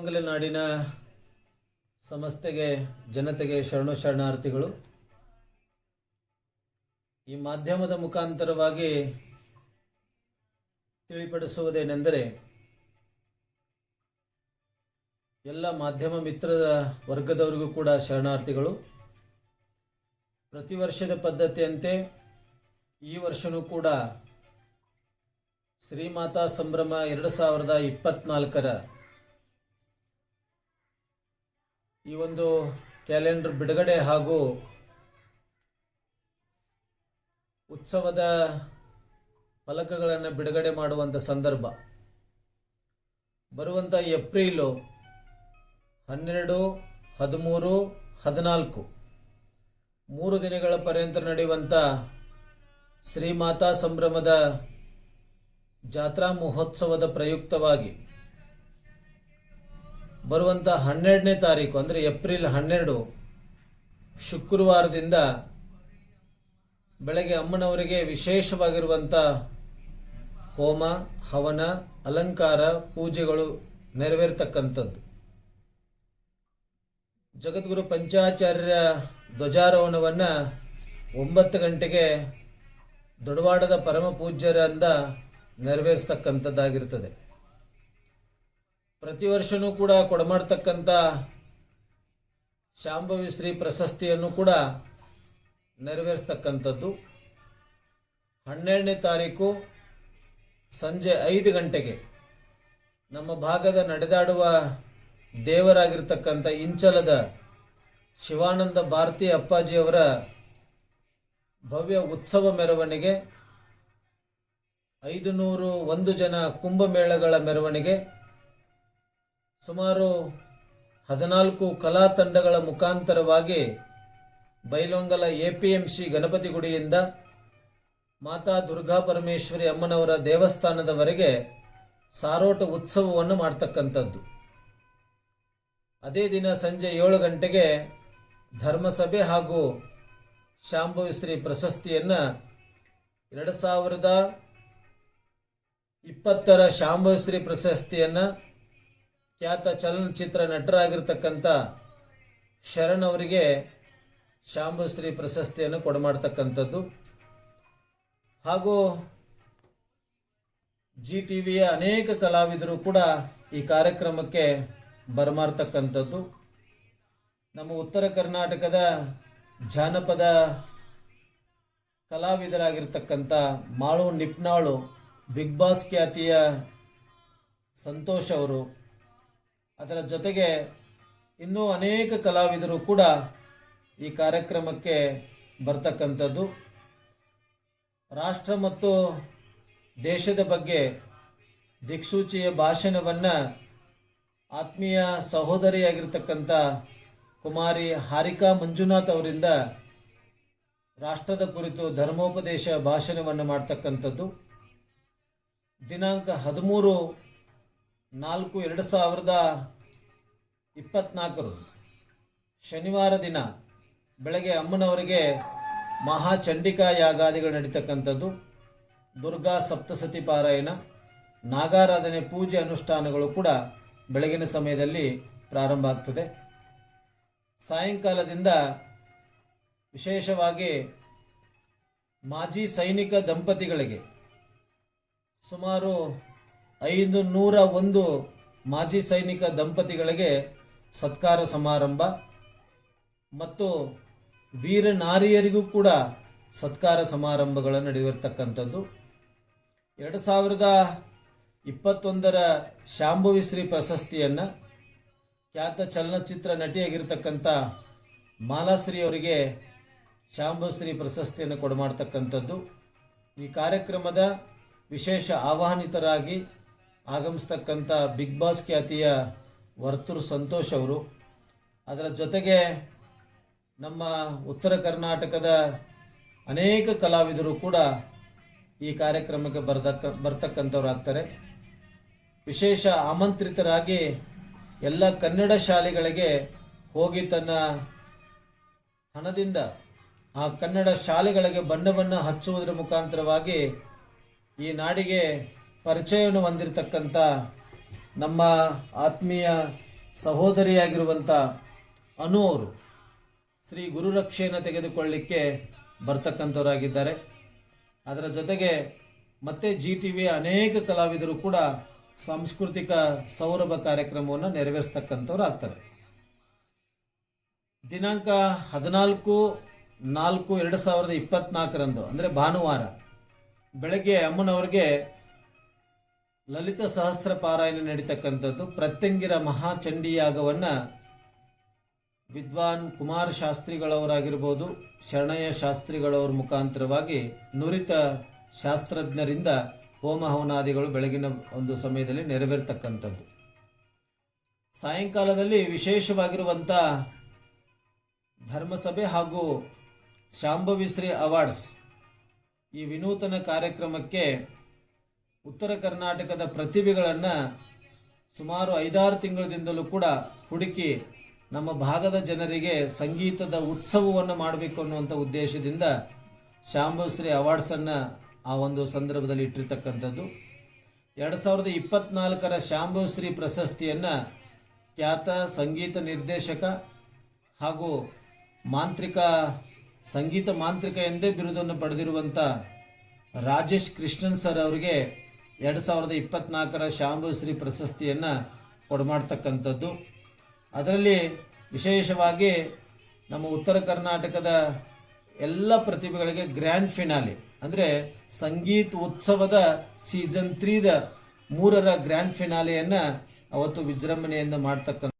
ನೆಲಮಂಗಲ ನಾಡಿನ ಸಮಸ್ತೆಗೆ ಜನತೆಗೆ ಶರಣು ಶರಣಾರ್ಥಿಗಳು ಈ ಮಾಧ್ಯಮದ ಮುಖಾಂತರವಾಗಿ ತಿಳಿಪಡಿಸುವುದೇನೆಂದರೆ, ಎಲ್ಲ ಮಾಧ್ಯಮ ಮಿತ್ರದ ವರ್ಗದವರಿಗೂ ಕೂಡ ಶರಣಾರ್ಥಿಗಳು. ಪ್ರತಿ ವರ್ಷದ ಪದ್ಧತಿಯಂತೆ ಈ ವರ್ಷವೂ ಕೂಡ ಶ್ರೀಮಾತಾ ಸಂಭ್ರಮ ಎರಡು ಸಾವಿರದ ಇಪ್ಪತ್ನಾಲ್ಕರ ಈ ಒಂದು ಕ್ಯಾಲೆಂಡರ್ ಬಿಡುಗಡೆ ಹಾಗೂ ಉತ್ಸವದ ಫಲಕಗಳನ್ನು ಬಿಡುಗಡೆ ಮಾಡುವಂಥ ಸಂದರ್ಭ. ಬರುವಂಥ ಏಪ್ರಿಲು ಹನ್ನೆರಡು, ಹದಿಮೂರು, ಹದಿನಾಲ್ಕು. ಮೂರು ದಿನಗಳ ಪರ್ಯಂತ ನಡೆಯುವಂಥ ಶ್ರೀಮಾತಾ ಸಂಭ್ರಮದ ಜಾತ್ರಾ ಮಹೋತ್ಸವದ ಪ್ರಯುಕ್ತವಾಗಿ ಬರುವಂಥ ಹನ್ನೆರಡನೇ ತಾರೀಕು, ಅಂದರೆ ಏಪ್ರಿಲ್ ಹನ್ನೆರಡು, ಶುಕ್ರವಾರದಿಂದ ಬೆಳಗ್ಗೆ ಅಮ್ಮನವರಿಗೆ ವಿಶೇಷವಾಗಿರುವಂಥ ಹೋಮ, ಹವನ, ಅಲಂಕಾರ, ಪೂಜೆಗಳು ನೆರವೇರ್ತಕ್ಕಂಥದ್ದು. ಜಗದ್ಗುರು ಪಂಚಾಚಾರ್ಯರ ಧ್ವಜಾರೋಹಣವನ್ನು ಒಂಬತ್ತು ಗಂಟೆಗೆ ದೊಡವಾಡದ ಪರಮ ಪೂಜ್ಯರಿಂದ ನೆರವೇರಿಸ್ತಕ್ಕಂಥದ್ದಾಗಿರ್ತದೆ. ಪ್ರತಿ ವರ್ಷವೂ ಕೂಡ ಕೊಡಮಾಡ್ತಕ್ಕಂಥ ಶಾಂಭವಿ ಶ್ರೀ ಪ್ರಶಸ್ತಿಯನ್ನು ಕೂಡ ನೆರವೇರಿಸ್ತಕ್ಕಂಥದ್ದು. ಹನ್ನೆರಡನೇ ತಾರೀಕು ಸಂಜೆ ಐದು ಗಂಟೆಗೆ ನಮ್ಮ ಭಾಗದ ನಡೆದಾಡುವ ದೇವರಾಗಿರ್ತಕ್ಕಂಥ ಇಂಚಲದ ಶಿವಾನಂದ ಭಾರತಿ ಅಪ್ಪಾಜಿಯವರ ಭವ್ಯ ಉತ್ಸವ ಮೆರವಣಿಗೆ ಐದು ನೂರು ಒಂದು ಜನ ಕುಂಭಮೇಳಗಳ ಮೆರವಣಿಗೆ ಸುಮಾರು ಹದಿನಾಲ್ಕು ಕಲಾ ತಂಡಗಳ ಮುಖಾಂತರವಾಗಿ ಬೈಲೊಂಗಲ ಸಿ ಗಣಪತಿ ಗುಡಿಯಿಂದ ಮಾತಾ ದುರ್ಗಾ ಪರಮೇಶ್ವರಿ ಅಮ್ಮನವರ ದೇವಸ್ಥಾನದವರೆಗೆ ಸಾರೋಟ ಉತ್ಸವವನ್ನು ಮಾಡ್ತಕ್ಕಂಥದ್ದು. ಅದೇ ದಿನ ಸಂಜೆ ಏಳು ಗಂಟೆಗೆ ಧರ್ಮಸಭೆ ಹಾಗೂ ಶಾಂಭವಿಶ್ರೀ ಪ್ರಶಸ್ತಿಯನ್ನು ಎರಡು ಸಾವಿರದ ಇಪ್ಪತ್ತರ ಶಾಂಭವಿ ಶ್ರೀ ಪ್ರಶಸ್ತಿಯನ್ನು ಖ್ಯಾತ ಚಲನಚಿತ್ರ ನಟರಾಗಿರ್ತಕ್ಕಂಥ ಶರಣ್ ಅವರಿಗೆ ಶಾಂಭುಶ್ರೀ ಪ್ರಶಸ್ತಿಯನ್ನು ಕೊಡಮಾಡ್ತಕ್ಕಂಥದ್ದು. ಹಾಗೂ ಜಿ ಟಿ ವಿಯ ಅನೇಕ ಕಲಾವಿದರು ಕೂಡ ಈ ಕಾರ್ಯಕ್ರಮಕ್ಕೆ ಬರಮಾಡ್ತಕ್ಕಂಥದ್ದು. ನಮ್ಮ ಉತ್ತರ ಕರ್ನಾಟಕದ ಜಾನಪದ ಕಲಾವಿದರಾಗಿರ್ತಕ್ಕಂಥ ಮಾಳು ನಿಪ್ನಾಳು, ಬಿಗ್ ಬಾಸ್ ಖ್ಯಾತಿಯ ಸಂತೋಷ್ ಅವರು ಅದರ ಜೊತೆಗೆ ಇನ್ನೂ ಅನೇಕ ಕಲಾವಿದರು ಕೂಡ ಈ ಕಾರ್ಯಕ್ರಮಕ್ಕೆ ಬರ್ತಕ್ಕಂಥದ್ದು. ರಾಷ್ಟ್ರ ಮತ್ತು ದೇಶದ ಬಗ್ಗೆ ದಿಕ್ಸೂಚಿಯ ಭಾಷಣವನ್ನು ಆತ್ಮೀಯ ಸಹೋದರಿಯಾಗಿರ್ತಕ್ಕಂಥ ಕುಮಾರಿ ಹಾರಿಕಾ ಮಂಜುನಾಥ್ ಅವರಿಂದ ರಾಷ್ಟ್ರದ ಕುರಿತು ಧರ್ಮೋಪದೇಶ ಭಾಷಣವನ್ನು ಮಾಡ್ತಕ್ಕಂಥದ್ದು. ದಿನಾಂಕ ಹದಿಮೂರು ನಾಲ್ಕು, ಎರಡು ಸಾವಿರದ ಇಪ್ಪತ್ನಾಲ್ಕರು ಶನಿವಾರ ದಿನ ಬೆಳಗ್ಗೆ ಅಮ್ಮನವರಿಗೆ ಮಹಾಚಂಡಿಕಾ ಯಾಗಾದಿಗಳು ನಡೀತಕ್ಕಂಥದ್ದು. ದುರ್ಗಾ ಸಪ್ತಸತಿ ಪಾರಾಯಣ, ನಾಗಾರಾಧನೆ, ಪೂಜೆ ಅನುಷ್ಠಾನಗಳು ಕೂಡ ಬೆಳಗಿನ ಸಮಯದಲ್ಲಿ ಪ್ರಾರಂಭ ಆಗ್ತದೆ. ಸಾಯಂಕಾಲದಿಂದ ವಿಶೇಷವಾಗಿ ಮಾಜಿ ಸೈನಿಕ ದಂಪತಿಗಳಿಗೆ ಸುಮಾರು ಐದು ನೂರ ಒಂದು ಮಾಜಿ ಸೈನಿಕ ದಂಪತಿಗಳಿಗೆ ಸತ್ಕಾರ ಸಮಾರಂಭ ಮತ್ತು ವೀರ ನಾರಿಯರಿಗೂ ಕೂಡ ಸತ್ಕಾರ ಸಮಾರಂಭಗಳು ನಡೆದಿರ್ತಕ್ಕಂಥದ್ದು. ಎರಡು ಸಾವಿರದ ಇಪ್ಪತ್ತೊಂದರ ಶಾಂಭವಿ ಶ್ರೀ ಪ್ರಶಸ್ತಿಯನ್ನು ಖ್ಯಾತ ಚಲನಚಿತ್ರ ನಟಿಯಾಗಿರ್ತಕ್ಕಂಥ ಮಾಲಾಶ್ರೀ ಅವರಿಗೆ ಶಾಂಭಶ್ರೀ ಪ್ರಶಸ್ತಿಯನ್ನು ಕೊಡಮಾಡ್ತಕ್ಕಂಥದ್ದು. ಈ ಕಾರ್ಯಕ್ರಮದ ವಿಶೇಷ ಆಹ್ವಾನಿತರಾಗಿ ಆಗಮಿಸ್ತಕ್ಕಂಥ ಬಿಗ್ ಬಾಸ್ ಖ್ಯಾತಿಯ ವರ್ತೂರು ಸಂತೋಷ್ ಅವರು. ಅದರ ಜೊತೆಗೆ ನಮ್ಮ ಉತ್ತರ ಕರ್ನಾಟಕದ ಅನೇಕ ಕಲಾವಿದರು ಕೂಡ ಈ ಕಾರ್ಯಕ್ರಮಕ್ಕೆ ಬರ್ದಕ್ಕ ಬರ್ತಕ್ಕಂಥವ್ರು ಆಗ್ತಾರೆ. ವಿಶೇಷ ಆಮಂತ್ರಿತರಾಗಿ ಎಲ್ಲ ಕನ್ನಡ ಶಾಲೆಗಳಿಗೆ ಹೋಗಿ ತನ್ನ ಹಣದಿಂದ ಆ ಕನ್ನಡ ಶಾಲೆಗಳಿಗೆ ಬಣ್ಣವನ್ನು ಹಚ್ಚುವುದರ ಮುಖಾಂತರವಾಗಿ ಈ ನಾಡಿಗೆ ಪರಿಚಯವನ್ನು ಹೊಂದಿರತಕ್ಕಂಥ ನಮ್ಮ ಆತ್ಮೀಯ ಸಹೋದರಿಯಾಗಿರುವಂಥ ಅನು ಅವರು ಶ್ರೀ ಗುರುರಕ್ಷೆಯನ್ನು ತೆಗೆದುಕೊಳ್ಳಿಕ್ಕೆ ಬರ್ತಕ್ಕಂಥವರಾಗಿದ್ದಾರೆ. ಅದರ ಜೊತೆಗೆ ಮತ್ತೆ ಜಿ ಟಿ ವಿಯ ಅನೇಕ ಕಲಾವಿದರು ಕೂಡ ಸಾಂಸ್ಕೃತಿಕ ಸೌರಭ ಕಾರ್ಯಕ್ರಮವನ್ನು ನೆರವೇರಿಸ್ತಕ್ಕಂಥವ್ರು ಆಗ್ತಾರೆ ದಿನಾಂಕ ಹದಿನಾಲ್ಕು ನಾಲ್ಕು ಎರಡು ಸಾವಿರದ ಇಪ್ಪತ್ನಾಲ್ಕರಂದು, ಅಂದರೆ ಭಾನುವಾರ, ಬೆಳಗ್ಗೆ ಅಮ್ಮನವ್ರಿಗೆ ಲಲಿತ ಸಹಸ್ರ ಪಾರಾಯಣ ನಡೀತಕ್ಕಂಥದ್ದು. ಪ್ರತ್ಯಂಗಿರ ಮಹಾಚಂಡಿಯಾಗವನ್ನ ವಿದ್ವಾನ್ ಕುಮಾರ ಶಾಸ್ತ್ರಿಗಳವರಾಗಿರ್ಬೋದು, ಶರಣಯ್ಯ ಶಾಸ್ತ್ರಿಗಳವರ ಮುಖಾಂತರವಾಗಿ ನುರಿತ ಶಾಸ್ತ್ರಜ್ಞರಿಂದ ಹೋಮ ಹವನಾದಿಗಳು ಬೆಳಗಿನ ಒಂದು ಸಮಯದಲ್ಲಿ ನೆರವೇರ್ತಕ್ಕಂಥದ್ದು. ಸಾಯಂಕಾಲದಲ್ಲಿ ವಿಶೇಷವಾಗಿರುವಂಥ ಧರ್ಮಸಭೆ ಹಾಗೂ ಶಾಂಭವಿಶ್ರೀ ಅವಾರ್ಡ್ಸ್ ಈ ವಿನೂತನ ಕಾರ್ಯಕ್ರಮಕ್ಕೆ ಉತ್ತರ ಕರ್ನಾಟಕದ ಪ್ರತಿಭೆಗಳನ್ನು ಸುಮಾರು ಐದಾರು ತಿಂಗಳಿಂದಲೂ ಕೂಡ ಹುಡುಕಿ ನಮ್ಮ ಭಾಗದ ಜನರಿಗೆ ಸಂಗೀತದ ಉತ್ಸವವನ್ನು ಮಾಡಬೇಕು ಅನ್ನುವಂಥ ಉದ್ದೇಶದಿಂದ ಶಾಂಭಶ್ರೀ ಅವಾರ್ಡ್ಸನ್ನು ಆ ಒಂದು ಸಂದರ್ಭದಲ್ಲಿ ಇಟ್ಟಿರ್ತಕ್ಕಂಥದ್ದು. ಎರಡು ಸಾವಿರದ ಇಪ್ಪತ್ನಾಲ್ಕರ ಶಾಂಭಶ್ರೀ ಪ್ರಶಸ್ತಿಯನ್ನು ಖ್ಯಾತ ಸಂಗೀತ ನಿರ್ದೇಶಕ ಹಾಗೂ ಮಾಂತ್ರಿಕ, ಸಂಗೀತ ಮಾಂತ್ರಿಕ ಎಂದೇ ಬಿರುದನ್ನು ಪಡೆದಿರುವಂಥ ರಾಜೇಶ್ ಕೃಷ್ಣನ್ ಸರ್ ಅವರಿಗೆ ಎರಡು ಸಾವಿರದ ಇಪ್ಪತ್ನಾಲ್ಕರ ಶಾಂಭುಶ್ರೀ ಪ್ರಶಸ್ತಿಯನ್ನು ಕೊಡಮಾಡ್ತಕ್ಕಂಥದ್ದು. ಅದರಲ್ಲಿ ವಿಶೇಷವಾಗಿ ನಮ್ಮ ಉತ್ತರ ಕರ್ನಾಟಕದ ಎಲ್ಲ ಪ್ರತಿಭೆಗಳಿಗೆ ಗ್ರ್ಯಾಂಡ್ ಫಿನಾಲೆ ಅಂದರೆ ಸಂಗೀತ ಉತ್ಸವದ ಸೀಸನ್ ತ್ರೀದ ಮೂರರ ಗ್ರ್ಯಾಂಡ್ ಫಿನಾಲೆಯನ್ನು ಅವತ್ತು ವಿಜೃಂಭಣೆಯಿಂದ ಮಾಡ್ತಕ್ಕಂಥ